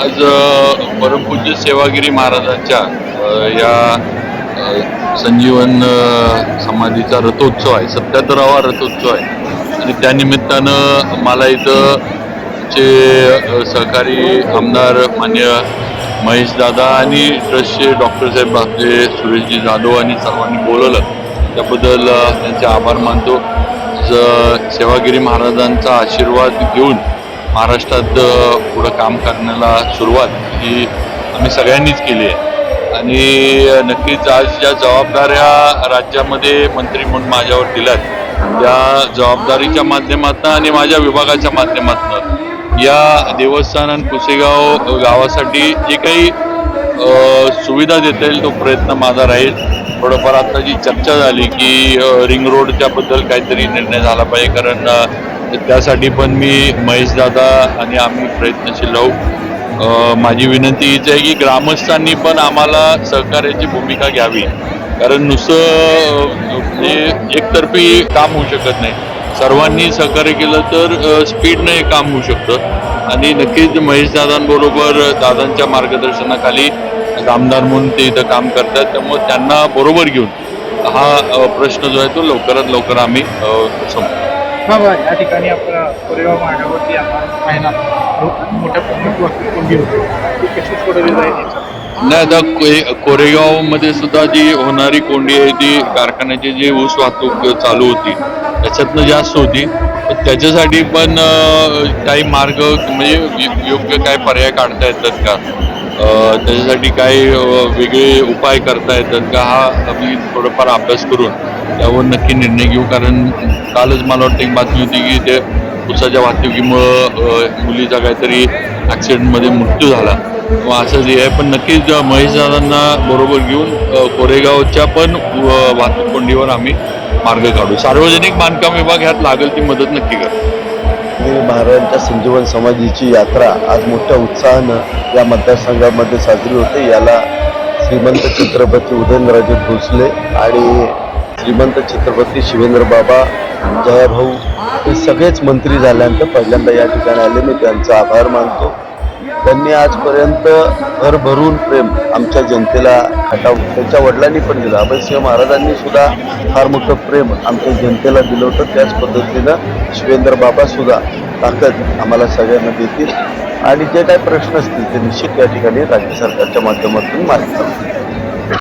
आज? परमपूज्य सेवागिरी महाराजांच्या या संजीवन समाधीचा रथोत्सव आहे सत्याहत्तरावा रथोत्सव आहे. आणि त्यानिमित्तानं मला इथं चे सहकारी आमदार मान्य महेशदादा आणि ट्रस्टचे डॉक्टर साहेब आपले सुरेशजी जाधव आणि सर्वांनी बोलवलं. त्याबद्दल त्यांचे आभार मानतो. ज- सेवागिरी महाराजांचा आशीर्वाद घेऊन महाराष्ट्रात पुढं काम करण्याला सुरुवात ही आम्ही सगळ्यांनीच केली आहे. आणि नक्कीच आज ज्या जबाबदाऱ्या राज्यामध्ये मंत्री म्हणून माझ्यावर दिल्यात त्या जबाबदारीच्या माध्यमातून आणि माझ्या विभागाच्या माध्यमातून या देवस्थान आणि कुसेगाव गावासाठी जे काही सुविधा देता येईल तो प्रयत्न माझा राहील. थोडंफार आता जी चर्चा झाली की रिंग रोडच्याबद्दल काहीतरी निर्णय झाला पाहिजे. कारण त्यासाठी पण मी महेशदादा आणि आम्ही प्रयत्नशील राहू. माझी विनंती हीच आहे की ग्रामस्थांनी पण आम्हाला सहकार्याची भूमिका घ्यावी. कारण नुसतं अ, म्हणजे एकतर्फी काम होऊ शकत नाही. सर्वांनी सहकार्य केलं तर स्पीडनं हे काम होऊ शकतं. आणि नक्कीच महेशदादांबरोबर दादांच्या मार्गदर्शनाखाली आमदार म्हणून ते इथं काम करतात. त्यामुळे त्यांना बरोबर घेऊन हा प्रश्न जो आहे तो लवकरात लवकर आम्ही बाबा या ठिकाणी आपला कोरेगाव मार्गावरती मोठ्या प्रमाणात वाहतूक कोंडी होते ती कशी सोडवली जाईल याच्यात? नाही आता कोरे कोरेगावमध्ये सुद्धा जी होणारी कोंडी आहे ती कारखान्याची जी ऊस वाहतूक चालू होती त्याच्यातनं जास्त होती. त्याच्यासाठी पण काही मार्ग म्हणजे योग्य काय पर्याय काढता येतात का? त्याच्यासाठी काही वेगळे उपाय करता येतात का? हा आम्ही थोडंफार अभ्यास करून त्यावर नक्की निर्णय घेऊ. कारण कालच मला वाटतं एक बातमी होती की ते उसाच्या वाहतुकीमुळं मुलीचा काहीतरी ॲक्सिडेंटमध्ये मृत्यू झाला. मग असं जे आहे पण नक्कीच महेशदादांना बरोबर घेऊन कोरेगावच्या पण वाहतूक कोंडीवर आम्ही मार्ग काढू. सार्वजनिक बांधकाम विभाग ह्यात लागेल ती मदत नक्की करेल. महाराजांच्या संजीवन समाधीची यात्रा आज मोठ्या उत्साहानं या मतदारसंघामध्ये साजरी होते. याला श्रीमंत छत्रपती उदयनराजे भोसले आणि श्रीमंत छत्रपती शिवेंद्र बाबा जयाभाऊ हे सगळेच मंत्री झाल्यानंतर पहिल्यांदा या ठिकाणी आले. मी त्यांचा आभार मानतो. त्यांनी आजपर्यंत भरभरून प्रेम आमच्या जनतेला खटाव त्यांच्या वडिलांनी पण दिलं. अभयसिंह महाराजांनी सुद्धा फार मोठं प्रेम आमच्या जनतेला दिलं होतं. त्याच पद्धतीनं शिवेंद्र बाबा सुद्धा ताकद आम्हाला सगळ्यांना देतील. आणि जे काही प्रश्न असतील ते निश्चित या ठिकाणी राज्य सरकारच्या माध्यमातून मार्ग